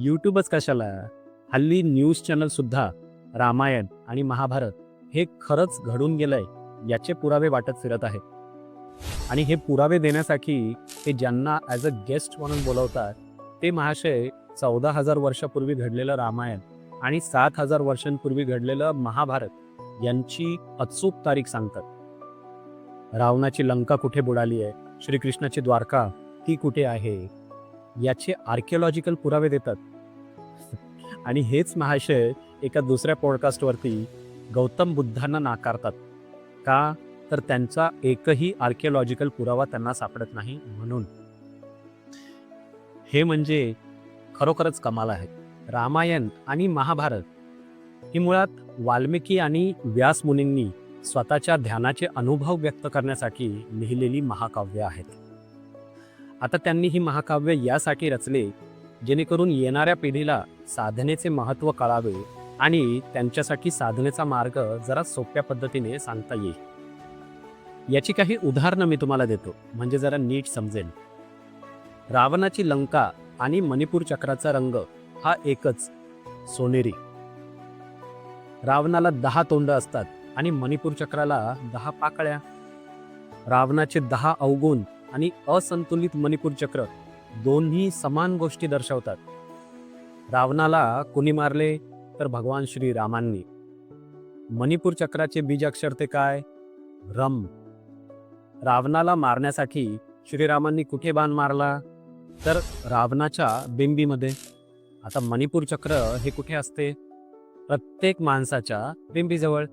यूट्यूबच कशाला? हल्ली न्यूज चॅनलसुद्धा रामायण आणि महाभारत हे खरंच घडून गेलंय याचे पुरावे वाटत फिरत आहेत. आणि हे पुरावे देण्यासाठी ते ज्यांना ॲज अ गेस्ट म्हणून बोलवतात ते महाशय चौदा हजार वर्षापूर्वी घडलेलं रामायण आणि सात हजार वर्षांपूर्वी घडलेलं महाभारत यांची अचूक तारीख सांगतात. रावणाची लंका कुठे बुडाली आहे? श्रीकृष्णाची द्वारका ती कुठे आहे? याचे आर्किओलॉजिकल पुरावे देतात. आणि हेच महाशय एका दुसऱ्या पॉडकास्टवरती गौतम बुद्धांना नाकारतात. का? तर त्यांचा एकही आर्किओलॉजिकल पुरावा त्यांना सापडत नाही म्हणून. हे म्हणजे खरोखरच कमाल आहे. रामायण आणि महाभारत ही मुळात वाल्मिकी आणि व्यास मुनींनी स्वतःच्या ध्यानाचे अनुभव व्यक्त करण्यासाठी लिहिलेली महाकाव्य आहेत. आता त्यांनी ही महाकाव्य यासाठी रचले जेणेकरून येणाऱ्या पिढीला साधनेचे महत्त्व कळावे आणि त्यांच्यासाठी साधनेचा मार्ग जरा सोप्या पद्धतीने सांगता येईल. याची काही उदाहरणं मी तुम्हाला देतो म्हणजे जरा नीट समजेल. रावणाची लंका आणि मणिपूर चक्राचा रंग हा एकच सोनेरी. रावणाला दहा तोंड असतात आणि मणिपूर चक्राला दहा पाकळ्या. रावणाचे दहा अवगुण आणि असंतुलित मणिपूर चक्र दोन्ही समान गोष्टी दर्शवतात. रावणाला कुणी मारले तर भगवान श्री रामांनी मणिपूर चक्राचे बीजाक्षर ते काय? रम. रावणाला मारण्यासाठी श्रीरामांनी कुठे बाण मारला? तर रावणाच्या बिंबीमध्ये. आता मणिपूर चक्र हे कुठे असते? प्रत्येक माणसाच्या बिंबीजवळ.